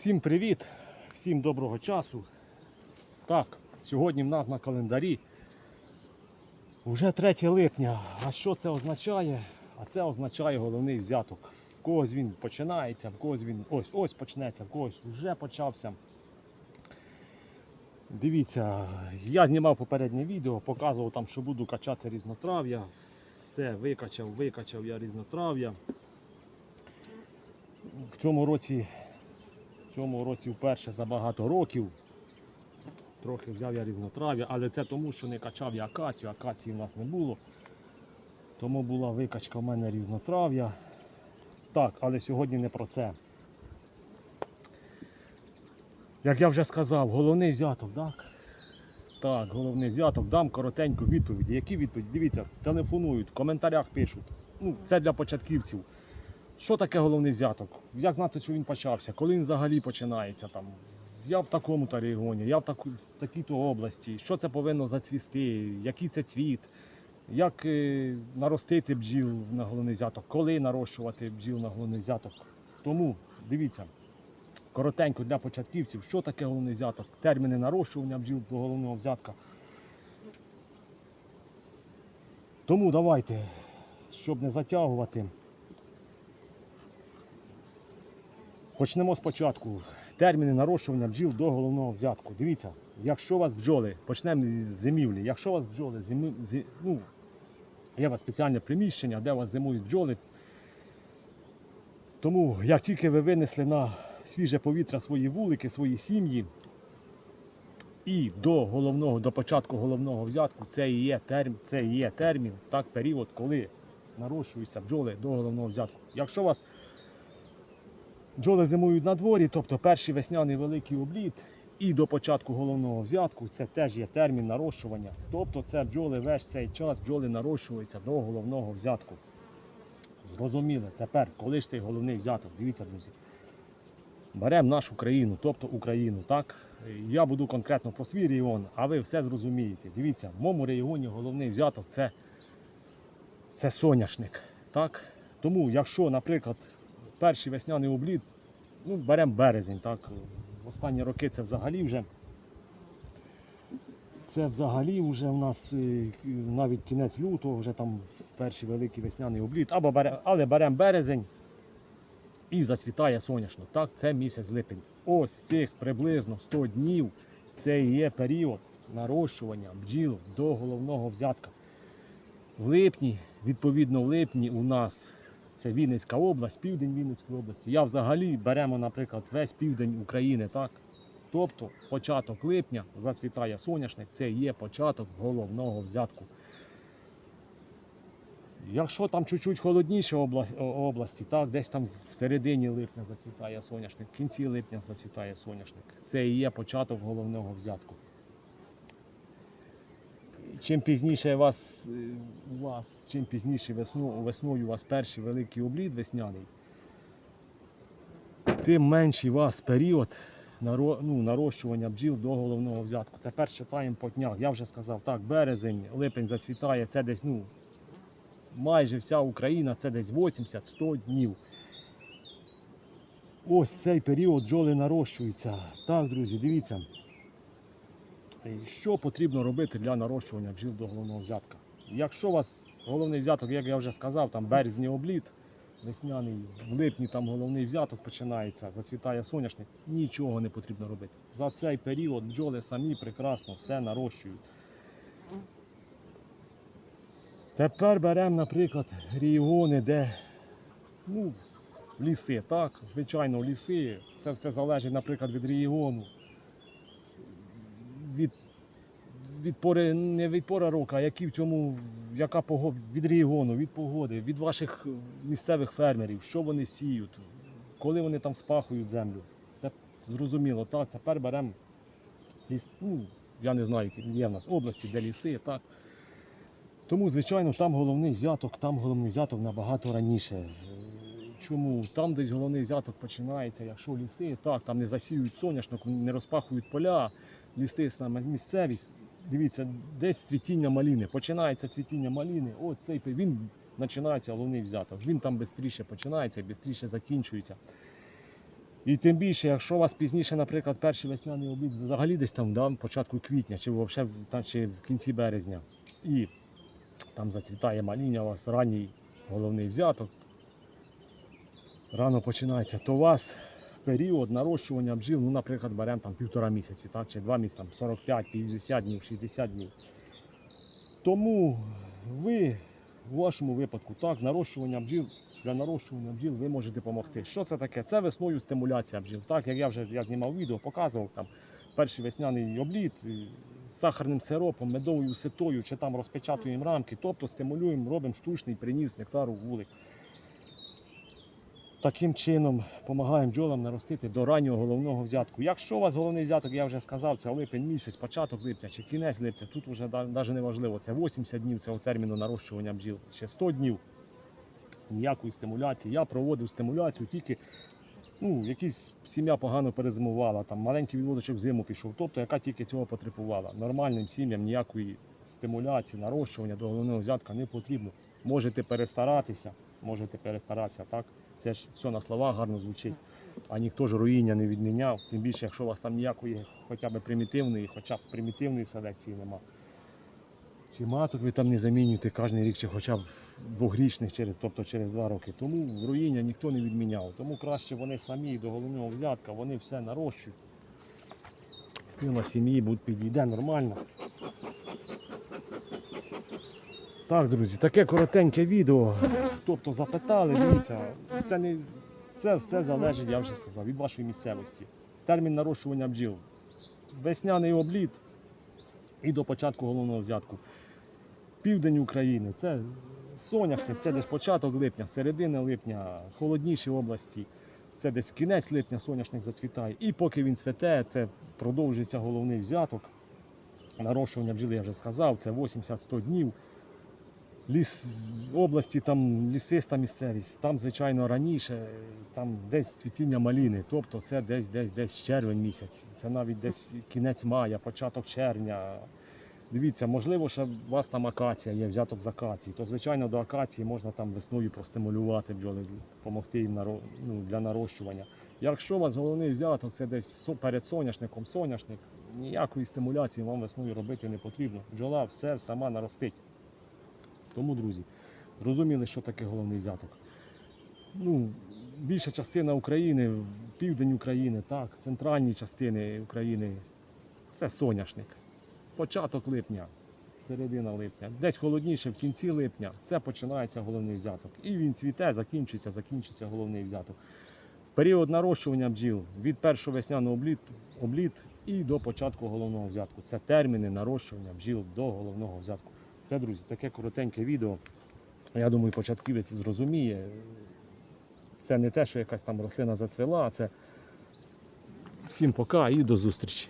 Всім привіт, всім доброго часу. Так, сьогодні в нас на календарі вже 3 липня. А що це означає? А це означає головний взяток. В когось він починається, в когось він ось ось почнеться, в когось вже почався. Дивіться, я знімав попереднє відео, показував там, що буду качати різнотрав'я. Все, викачав, викачав я різнотрав'я. В цьому році в цьому році вперше за багато років. Трохи взяв я різнотрав'я, але це тому, що не качав я акацію, акації в нас не було. Тому була викачка в мене різнотрав'я. Так, але сьогодні не про це. Як я вже сказав, головний взяток, так? Так, головний взяток, дам коротеньку відповідь. Які відповіді? Дивіться, телефонують, в коментарях пишуть. Ну, це для початківців. Що таке головний взяток? Як знати, що він почався? Коли він взагалі починається? Там? Я в такому-то регіоні, я в таку, такій-то області. Що це повинно зацвісти? Який це цвіт? Як е, наростити бджіл на головний взяток? Коли нарощувати бджіл на головний взяток? Тому дивіться, коротенько для початківців, що таке головний взяток? Терміни нарощування бджіл до головного взятка. Тому давайте, щоб не затягувати. Почнемо спочатку. Терміни нарощування бджіл до головного взятку. Дивіться, якщо у вас бджоли, почнемо з зимівлі. Якщо у вас бджоли зимі, зи- ну, є у вас спеціальне приміщення, де у вас зимують бджоли. Тому як тільки ви винесли на свіже повітря свої вулики, свої сім'ї, і до головного, до початку головного взятку, це і є термін, це і є термін, так, період, коли нарощуються бджоли до головного взятку. Якщо у вас Бджоли зимують на дворі, тобто перший весняний великий обліт і до початку головного взятку це теж є термін нарощування. Тобто це бджоли весь цей час бджоли нарощуються до головного взятку. Зрозуміли, тепер, коли ж цей головний взяток, дивіться, друзі. Беремо нашу країну, тобто Україну. так? Я буду конкретно про свій регіон, а ви все зрозумієте. Дивіться, в моєму регіоні головний взяток це, це соняшник. Так? Тому, якщо, наприклад, перший весняний обліт, ну, беремо березень. Так. В останні роки це взагалі вже. Це взагалі вже в нас е, навіть кінець лютого, вже там перший великий весняний обліт. Або бере, але беремо березень і зацвітає соняшник. Так, це місяць липень. Ось цих приблизно 100 днів це і є період нарощування бджіл до головного взятка. В липні, відповідно, в липні у нас це Вінницька область, південь Вінницької області. Я взагалі беремо, наприклад, весь південь України, так? Тобто початок липня зацвітає соняшник, це є початок головного взятку. Якщо там чуть-чуть холодніше області, так, десь там в середині липня зацвітає соняшник, в кінці липня зацвітає соняшник. Це і є початок головного взятку. Чим пізніше вас, е, у вас чим пізніше весну, весною у вас перший великий облід весняний, тим менший у вас період ну, нарощування бджіл до головного взятку. Тепер читаємо по днях. Я вже сказав, так, березень, липень зацвітає, це десь ну, майже вся Україна, це десь 80-100 днів. Ось цей період бджоли нарощуються. Так, друзі, дивіться. Що потрібно робити для нарощування бджіл до головного взятка? Якщо у вас головний взяток, як я вже сказав, там березні обліт, весняний, в липні там головний взяток починається, зацвітає соняшник, нічого не потрібно робити. За цей період бджоли самі прекрасно все нарощують. Тепер беремо, наприклад, регіони, де ну, ліси, так, звичайно, ліси. Це все залежить, наприклад, від регіону від, від пори, не від пори року, а які в цьому, яка погода, від регіону, від погоди, від ваших е, місцевих фермерів, що вони сіють, коли вони там спахують землю. Теп- зрозуміло, так, тепер беремо ліс, ну, я не знаю, є в нас області, де ліси, так. Тому, звичайно, там головний взяток, там головний взяток набагато раніше. Е, Чому? Там десь головний взяток починається, якщо ліси, так, там не засіють соняшник, не розпахують поля, ліси саме місцевість. Дивіться, десь цвітіння маліни. Починається цвітіння маліни, от цей він починається головний взяток. Він там швидше починається і швидше закінчується. І тим більше, якщо у вас пізніше, наприклад, перший весняний обід взагалі десь там да, початку квітня, чи взагалі та, чи в кінці березня, і там зацвітає маління, у вас ранній головний взяток, рано починається, то у вас період нарощування бджіл, ну, наприклад, беремо там півтора місяці, так, чи два місяці, там 45, 50 днів, 60 днів. Тому ви в вашому випадку так, нарощування бджіл, для нарощування бджіл ви можете допомогти. Що це таке? Це весною стимуляція бджіл. Так, як я вже я знімав відео, показував там перший весняний обліт з сахарним сиропом, медовою ситою, чи там розпечатуємо рамки, тобто стимулюємо, робимо штучний приніс нектару вулик. Таким чином допомагаємо бджолам наростити до раннього головного взятку. Якщо у вас головний взяток, я вже сказав, це липень місяць, початок липня чи кінець липня, тут вже навіть не важливо, це 80 днів цього терміну нарощування бджіл, ще 100 днів. Ніякої стимуляції. Я проводив стимуляцію тільки ну, якась сім'я погано перезимувала, там маленький відводочок в зиму пішов, тобто яка тільки цього потребувала. Нормальним сім'ям ніякої стимуляції, нарощування до головного взятка не потрібно. Можете перестаратися, можете перестаратися, так? Це ж все на словах гарно звучить. А ніхто ж руїння не відміняв. Тим більше, якщо у вас там ніякої хоча б примітивної, хоча б примітивної селекції нема. Чи маток ви там не замінюєте кожен рік, чи хоча б двохрічних, через, тобто через два роки. Тому руїння ніхто не відміняв. Тому краще вони самі до головного взятка, вони все нарощують. Сила сім'ї підійде нормально. Так, друзі, таке коротеньке відео. Тобто запитали, дивіться, це не це все залежить, я вже сказав, від вашої місцевості. Термін нарощування бджіл. Весняний обліт і до початку головного взятку. Південь України це соняшник, це десь початок липня, середина липня, холодніші області. Це десь кінець липня соняшник зацвітає. І поки він цвіте, це продовжується головний взяток. Нарощування бджіли я вже сказав, це 80-100 днів. Ліс області, там лісиста місцевість, там, звичайно, раніше, там десь цвітіння маліни, тобто це десь десь десь червень місяць. Це навіть десь кінець мая, початок червня. Дивіться, можливо, ще у вас там акація є, взяток з акації, то звичайно до акації можна там весною простимулювати бджоли, допомогти їм наро- ну, для нарощування. Якщо у вас головний взяток, це десь перед соняшником, соняшник, ніякої стимуляції вам весною робити не потрібно. Бджола все сама наростить. Тому, друзі, зрозуміли, що таке головний взяток. Ну, більша частина України, південь України, так, центральні частини України це соняшник. Початок липня, середина липня, десь холодніше в кінці липня, це починається головний взяток. І він цвіте, закінчується, закінчується головний взяток. Період нарощування бджіл від першого весняного обліту, обліт і до початку головного взятку. Це терміни нарощування бджіл до головного взятку. Все, друзі, таке коротеньке відео. Я думаю, початківець зрозуміє. Це не те, що якась там рослина зацвела, а це всім пока і до зустрічі.